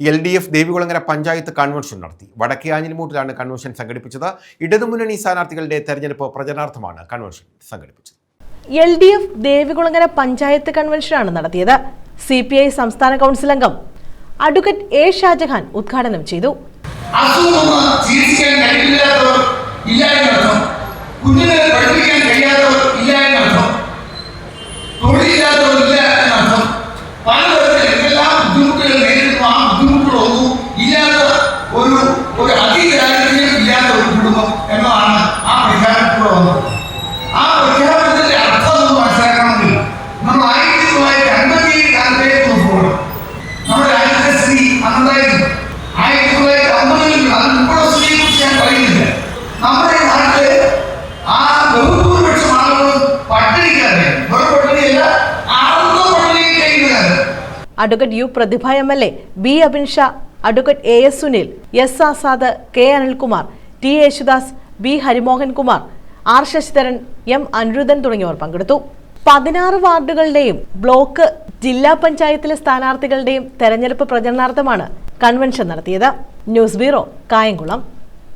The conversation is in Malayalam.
L D F Devikulangara panchayat convention നടത്തി. വടക്കേ ആഞ്ഞിലിമൂട്ടിലാണ് കൺവെൻഷൻ സംഘടിപ്പിച്ചത്. ഇടതുമുന്നണി സ്ഥാനാർത്ഥികളുടെ തെരഞ്ഞെടുപ്പ് പ്രചരണാർത്ഥമാണ് കൺവെൻഷൻ സംഘടിപ്പിച്ചത്. L D F Devikulangara panchayat കൺവെൻഷനാണ് നടത്തിയത്. സി പി ഐ സംസ്ഥാന കൗൺസിൽ അംഗം അഡ്വക്കേറ്റ് എ ഷാജഹാൻ ഉദ്ഘാടനം ചെയ്തു. അസുഖമൊന്ന് ചികിത്സിക്കാൻ കഴിയില്ലാത്തവർ ഇല്ല എന്നർത്ഥം കുഞ്ഞുങ്ങളെ പഠിപ്പിക്കാൻ ഒരു ഒരു അതിദാരിദ്ര്യം ഇല്ലാത്ത ഒരു കുടുംബം എന്നതാണ് ആ പ്രഖ്യാപനത്തിലൂടെ വന്നത്. ആ പ്രഖ്യാപനത്തിന്റെ അർത്ഥം ഒന്ന് മനസ്സിലാക്കണമെങ്കിൽ നമ്മൾ ആയിരത്തി തൊള്ളായിരത്തി അൻപത്തി ഏഴ് കാലത്തേക്ക് നോക്കുമ്പോൾ നമ്മുടെ രാജ്യത്തെ സ്ഥിതി അന്നുണ്ടായിരുന്നു ആയിരത്തി തൊള്ളായിരത്തി അമ്പതിൽ അത് ഇപ്പോഴുള്ള സ്ഥിതിയെ കുറിച്ച് ഞാൻ പറയുന്നില്ല. നമ്മുടെ നാട്ടിൽ ആ ബഹുഭൂരിപക്ഷം ആളുകളും പട്ടിണിക്കാരെ വെറും പട്ടിണിയല്ല advocate U Prathibha M L A B Abin Sha advocate A S Sunil S Azad K Anilkumar T Yesudas B Harimohan Kumar R Sasidharan M Anirudhan തുടങ്ങിയവർ പങ്കെടുത്തു. പതിനാറ് വാർഡുകളുടെയും ബ്ലോക്ക് ജില്ലാ പഞ്ചായത്തിലെ സ്ഥാനാർത്ഥികളുടെയും തെരഞ്ഞെടുപ്പ് പ്രചരണാർത്ഥമാണ് കൺവെൻഷൻ നടത്തിയത്. News bureau Kayamkulam.